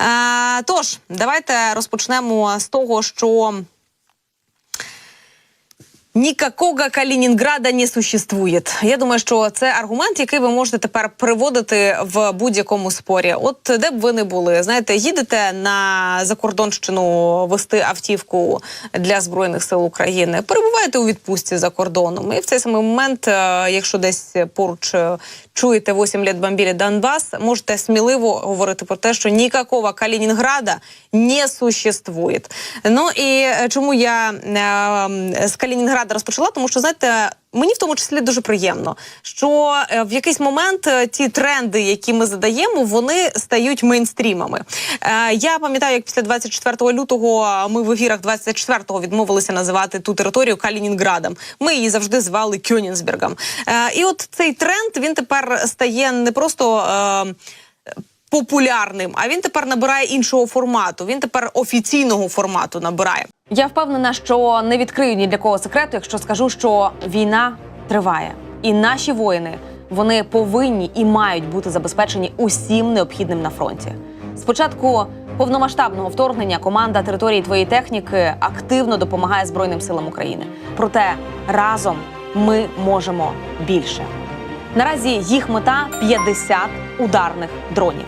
Е, тож, давайте розпочнемо з того, що. Нікакого Калінінграда не существує. Я думаю, що це аргумент, який ви можете тепер приводити в будь-якому спорі. От де б ви не були, знаєте, їдете на закордонщину вести автівку для збройних сил України, перебуваєте у відпустці за кордоном, і в цей самий момент, е, якщо десь поруч е, чуєте 8 лет бомбили Донбас, можете сміливо говорити про те, що нікакого Калінінграда не существує. Ну і е, чому я е, з Калінінграда розпочала? Тому що знаєте. Мені в тому числі дуже приємно, що е, в якийсь момент е, ті тренди, які ми задаємо, вони стають мейнстрімами. Е, я пам'ятаю, як після 24 лютого ми в ефірах 24-го відмовилися називати ту територію Калінінградом. Ми її завжди звали Кьонінсбергом. І от цей тренд він тепер стає не просто. Е, Популярним, а він тепер набирає іншого формату. Він тепер офіційного формату набирає. Я впевнена, що не відкрию ні для кого секрету, якщо скажу, що війна триває, і наші воїни вони повинні і мають бути забезпечені усім необхідним на фронті. Спочатку повномасштабного вторгнення команда території твоєї техніки активно допомагає Збройним силам України. Проте разом ми можемо більше. Наразі їх мета 50 ударних дронів.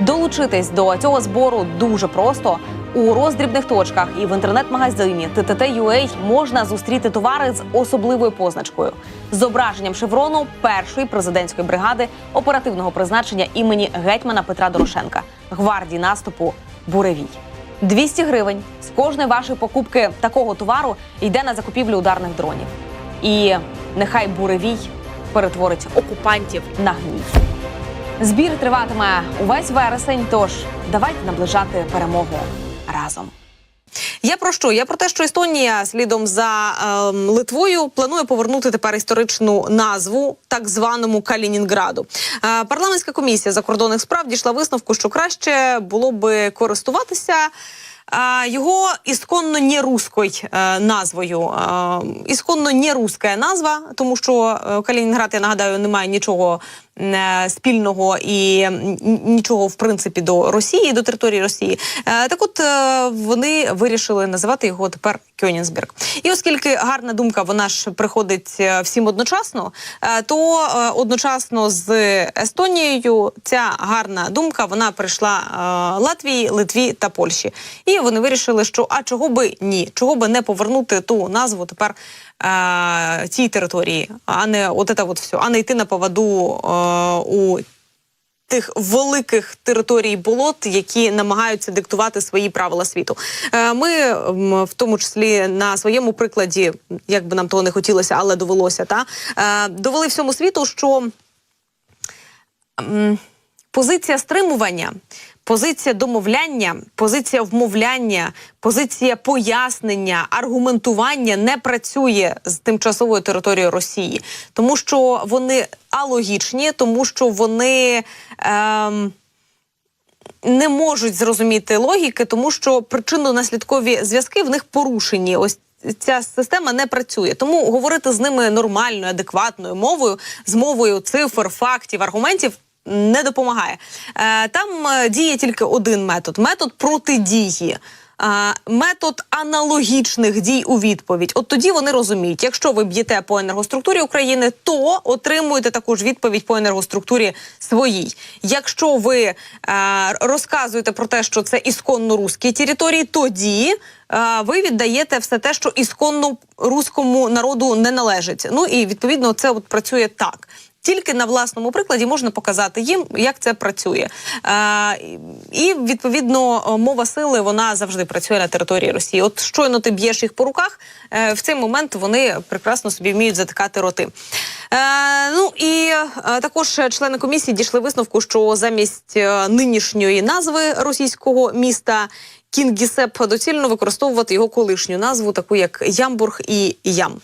Долучитись до цього збору дуже просто. У роздрібних точках і в інтернет-магазині TTT.ua можна зустріти товари з особливою позначкою зображенням шеврону першої президентської бригади оперативного призначення імені гетьмана Петра Дорошенка, гвардії наступу Буревій. 200 гривень з кожної вашої покупки такого товару йде на закупівлю ударних дронів. І нехай буревій перетворить окупантів на гній. Збір триватиме увесь вересень. Тож давайте наближати перемогу разом. Я про що? Я про те, що Естонія слідом за ем, Литвою планує повернути тепер історичну назву так званому Калінінграду. Е, парламентська комісія закордонних справ дійшла висновку, що краще було би користуватися. е, Його ісконно не руською е, назвою, Е, ісконно не руська назва, тому що е, Калінінград, я нагадаю, не має нічого е, спільного і нічого в принципі до Росії, до території Росії. Е, Так, от е, вони вирішили називати його тепер Кьонінсберг. І оскільки гарна думка, вона ж приходить е, всім одночасно, е, то е, одночасно з Естонією ця гарна думка вона прийшла е, Латвії, Литві та Польщі. І вони вирішили, що а чого би ні, чого би не повернути ту назву тепер е, цій території, а не от це от все, а не йти на поводу е, у тих великих територій болот, які намагаються диктувати свої правила світу. Е, Ми в тому числі на своєму прикладі, як би нам того не хотілося, але довелося, та е, довели всьому світу, що позиція стримування. Позиція домовляння, позиція вмовляння, позиція пояснення, аргументування не працює з тимчасовою територією Росії, тому що вони алогічні, тому що вони ем, не можуть зрозуміти логіки, тому що причинно-наслідкові зв'язки в них порушені. Ось ця система не працює. Тому говорити з ними нормальною, адекватною мовою, з мовою цифр, фактів, аргументів. Не допомагає. Е, Там е, діє тільки один метод метод протидії. е, Метод аналогічних дій у відповідь. От тоді вони розуміють, якщо ви б'єте по енергоструктурі України, то отримуєте таку ж відповідь по енергоструктурі своїй. Якщо ви е, розказуєте про те, що це ісконно руські території, тоді е, ви віддаєте все те, що ісконно руському народу не належить. Ну і відповідно це от працює так. Тільки на власному прикладі можна показати їм, як це працює. Е, і відповідно мова сили вона завжди працює на території Росії. От щойно ти б'єш їх по руках, е, в цей момент вони прекрасно собі вміють затикати роти. Е, ну і е, також члени комісії дійшли висновку, що замість е, нинішньої назви російського міста. Кінгісеп доцільно використовувати його колишню назву, таку як Ямбург і Ям.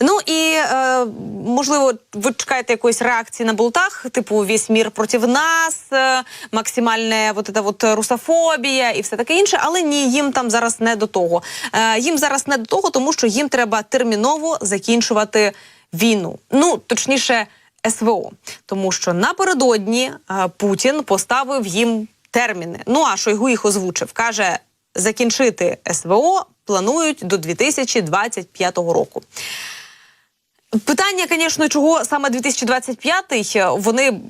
Ну і е, можливо, ви чекаєте якоїсь реакції на болтах, типу весь мір проти нас, е, максимальна вот эта вот русофобія і все таке інше, але ні, їм там зараз не до того. Е, їм зараз не до того, тому що їм треба терміново закінчувати війну. Ну точніше. СВО, тому що напередодні е, Путін поставив їм терміни. Ну а Шойгу їх озвучив. каже, закінчити СВО планують до 2025 року. Питання, звісно, чого саме 2025-й? Вони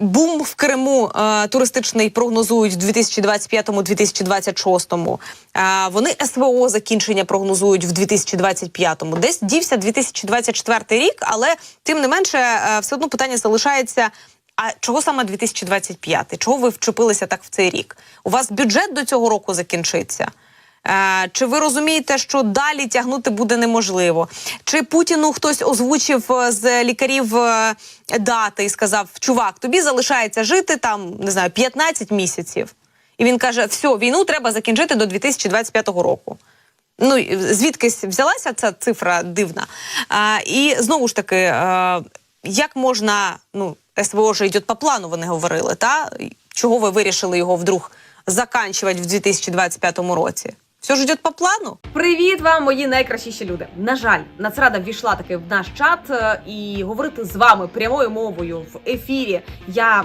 бум в Криму е, туристичний прогнозують в 2025-2026. Е, вони СВО закінчення прогнозують в 2025-му. Десь дівся 2024 рік, але тим не менше, е, все одно питання залишається. А чого саме 2025? Чого ви вчепилися так в цей рік? У вас бюджет до цього року закінчиться? Е, Чи ви розумієте, що далі тягнути буде неможливо? Чи Путіну хтось озвучив е, з лікарів е, дати і сказав: Чувак, тобі залишається жити там не знаю 15 місяців? І він каже: все, війну треба закінчити до 2025 року. Ну звідкись взялася ця цифра дивна. А, і знову ж таки, е, як можна, ну, СВО ж йде по плану, вони говорили, та чого ви вирішили його вдруг заканчувати в 2025 році? Все ж йде по плану? Привіт вам, мої найкращіші люди. На жаль, Нацрада ввійшла таки в наш чат е, і говорити з вами прямою мовою в ефірі я.